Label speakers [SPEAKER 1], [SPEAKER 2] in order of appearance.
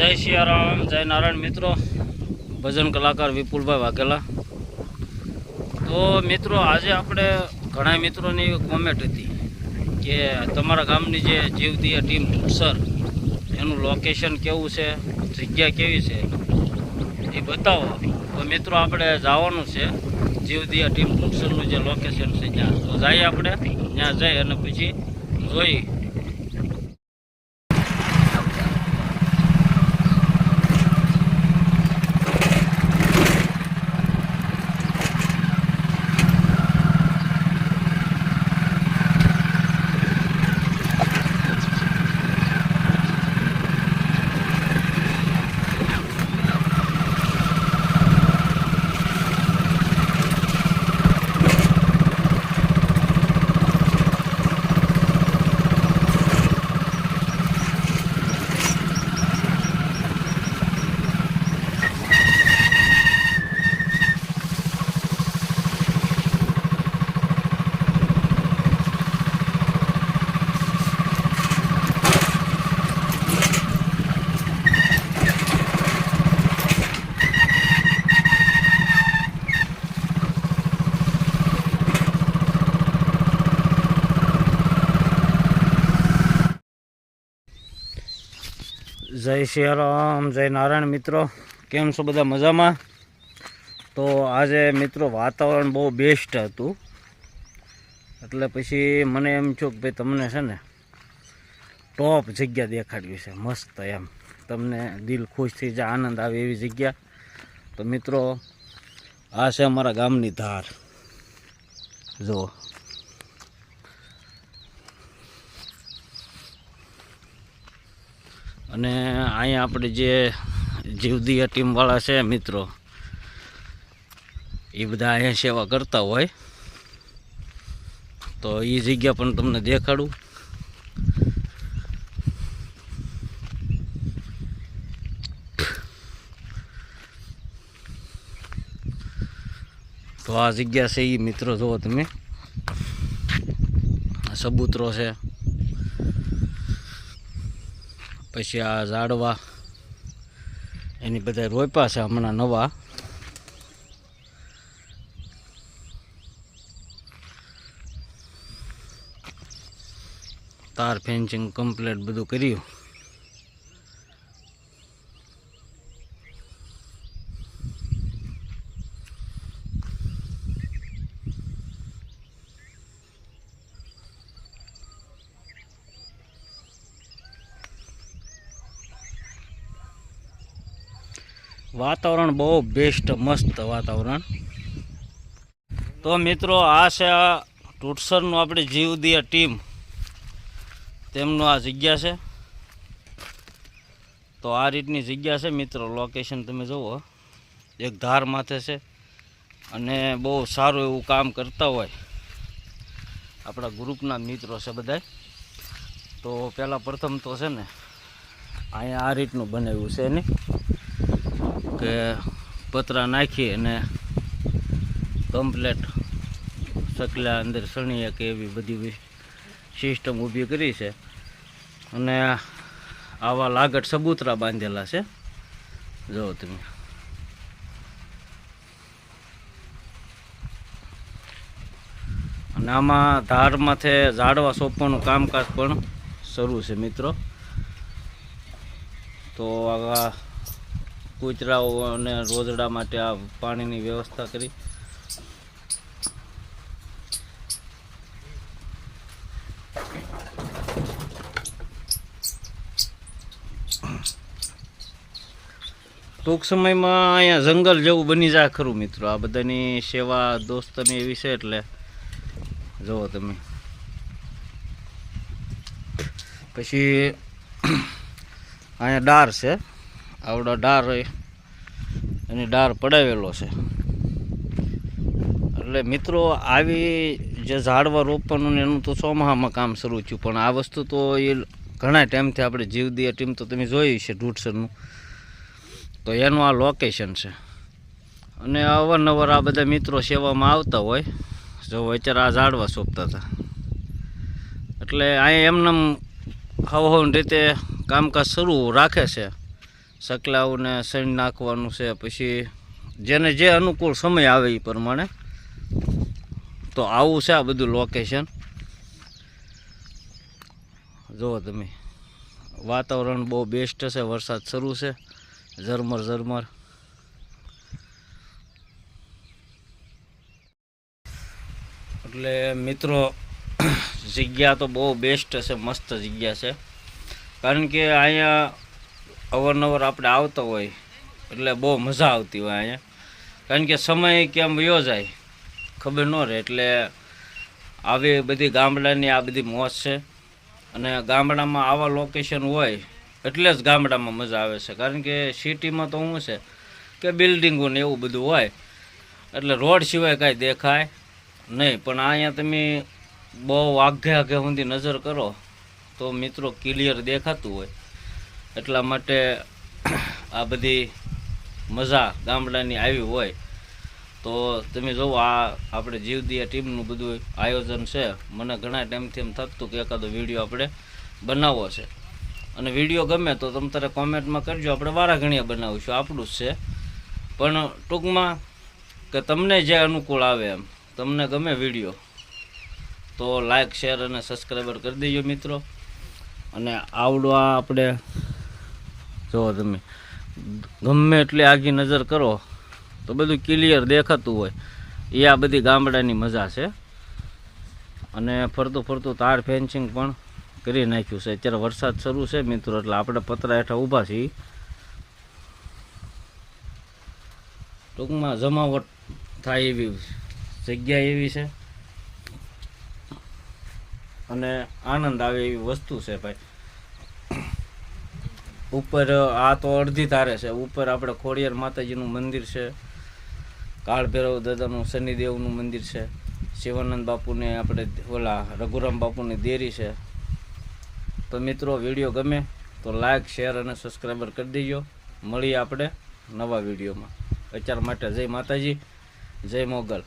[SPEAKER 1] જય સિયારામ જય નારાયણ મિત્રો. ભજન કલાકાર વિપુલભાઈ વાઘેલા. તો મિત્રો, આજે આપણે ઘણા મિત્રોની કોમેન્ટ હતી કે તમારા ગામની જે જીવદીય ટીમ સર એનું લોકેશન કેવું છે, જગ્યા કેવી છે, એ બતાવો. તો મિત્રો, આપણે જવાનું છે જીવદીય ટીમ ટૂંકસરનું જે લોકેશન છે ત્યાં. તો જઈએ આપણે, ત્યાં જઈ અને પછી જોઈ જય સિયારામ જય નારાયણ મિત્રો. કેમ છો બધા મજામાં? તો આજે મિત્રો વાતાવરણ બહુ બેસ્ટ હતું. એટલે પછી મને એમ થયું કે ભાઈ તમને છે ને ટોપ જગ્યા દેખાડવી છે, મસ્ત એમ. તમને દિલ ખુશ થઈ જાય, આનંદ આવે એવી જગ્યા. તો મિત્રો, આ છે અમારા ગામની ધાર. જુઓ. અને અહીંયા આપણે જે જીવદીય ટીમવાળા છે મિત્રો, એ બધા અહીંયા સેવા કરતા હોય. તો એ જગ્યા પણ તમને દેખાડું. તો આ જગ્યા છે એ મિત્રો, જુઓ તમે. સબૂતરો છે. પછી આ ઝાડવા એની બધા રોપા છે હમણાં નવા. તાર ફેન્સિંગ કમ્પ્લીટ બધું કર્યું. વાતાવરણ બહુ બેસ્ટ મસ્ત વાતાવરણ. તો મિત્રો, આ છે આ ટુટસરનું આપણે જીવદીય ટીમ તેમનું આ જગ્યા છે. તો આ રીતની જગ્યા છે મિત્રો લોકેશન તમે જુઓ. એક ધાર માથે છે અને બહુ સારું એવું કામ કરતા હોય. આપણા ગ્રુપના મિત્રો છે બધાય. તો પહેલાં પ્રથમ તો છે ને, અહીંયા આ રીતનું બનાવ્યું છે ને કે પતરા નાખી અને કમ્પ્લેટ સકલા અંદર સણીએ કે એવી બધી સિસ્ટમ ઊભી કરી છે. અને આવા લાગટ સબૂતરા બાંધેલા છે. જુઓ તમે. અને આમાં ધારમાંથી માથે ઝાડવા સોંપવાનું કામકાજ પણ શરૂ છે, મિત્રો. તો આ કૂતરાઓ અને રોજડા માટે આ પાણીની વ્યવસ્થા કરી. ટૂંક સમયમાં અહીંયા જંગલ જેવું બની જાય ખરું મિત્રો. આ બધાની સેવા, દોસ્તની એવી છે એટલે જુઓ તમે. પછી અહીંયા ડાર છે. આવડો ડાર એની ડાર પડાવેલો છે. એટલે મિત્રો, આવી જે ઝાડવા રોપવાનું એનું તો ચોમાહામાં કામ શરૂ થયું, પણ આ વસ્તુ તો એ ઘણા ટાઈમથી આપણે જીવદીય ટીમ તો તમે જોઈ છે ઢૂંઢસરનું. તો એનું આ લોકેશન છે. અને અવારનવાર આ બધા મિત્રો સેવામાં આવતા હોય, જો અત્યારે આ ઝાડવા સોંપતા હતા. એટલે અહીંયા એમને હવ રીતે કામકાજ શરૂ રાખે છે. સકલાઓને સણ નાખવાનું છે, પછી જેને જે અનુકૂળ સમય આવે એ પ્રમાણે તો આવું છે આ બધું લોકેશન જુઓ તમે, વાતાવરણ બહુ બેસ્ટ છે, વરસાદ શરૂ છે, ઝરમર ઝરમર. એટલે મિત્રો, જગ્યા તો બહુ બેસ્ટ છે, મસ્ત જગ્યા છે. કારણ કે અહીંયા અવારનવાર આપણે આવતો હોય, એટલે બહુ મજા આવતી હોય અહીંયા. કારણ કે સમય કેમ વયો જાય, ખબર ન રહે, એટલે આવી બધી ગામડાની આ બધી મોજ છે. અને ગામડામાં આવા લોકેશન હોય, એટલે જ ગામડામાં મજા આવે છે. કારણ કે સિટીમાં તો શું છે કે બિલ્ડિંગો ને એવું બધું હોય, એટલે રોડ સિવાય કાંઈ દેખાય નહીં. પણ અહીંયા તમે બહુ આઘે આઘે સુધી નજર કરો, તો મિત્રો ક્લિયર દેખાતું હોય. એટલા માટે આ બધી મજા ગામડાની આવી હોય, તો તમે જુઓ આ આપણે જીવદિયા ટીમનું બધું આયોજન છે. મને ઘણા ટાઈમથી એમ થતું કે એકાદો વીડિયો આપણે બનાવવો છે. અને વીડિયો ગમે તો તમે તારે કોમેન્ટમાં કરજો, આપણે વારા ઘણીયા બનાવીશું, આપણું જ છે. પણ ટૂંકમાં કે તમને જે અનુકૂળ આવે એમ, તમને ગમે વીડિયો, તો લાઇક શેર અને સબસ્ક્રાઈબર કરી દેજો મિત્રો. અને આવડો આ આપણે જુઓ તમે ગમે એટલી આગી નજર કરો, તો બધું ક્લિયર દેખાતું હોય. એ આ બધી ગામડાની મજા છે. અને ફરતું ફરતું તાર ફેન્સિંગ પણ કરી નાખ્યું છે. અત્યારે વરસાદ શરૂ છે મિત્રો, એટલે આપણે પતરા હેઠળ ઊભા છીએ. ટૂંકમાં જમાવટ થાય એવી જગ્યા એવી છે. અને આનંદ આવે એવી વસ્તુ છે ભાઈ. ઉપર આ તો અડધી તારે છે. ઉપર આપણે ખોડિયાર માતાજીનું મંદિર છે. કાળ ભૈરવ દાદાનું શનિદેવનું મંદિર છે. શિવાનંદ બાપુને આપણે ઓલા રઘુરામ બાપુની દેરી છે. તો મિત્રો, વીડિયો ગમે તો લાઈક, શેર અને સબસ્ક્રાઈબર કરી દેજો. મળીએ આપણે નવા વિડીયોમાં. અત્યાર માટે જય માતાજી, જય મોગલ.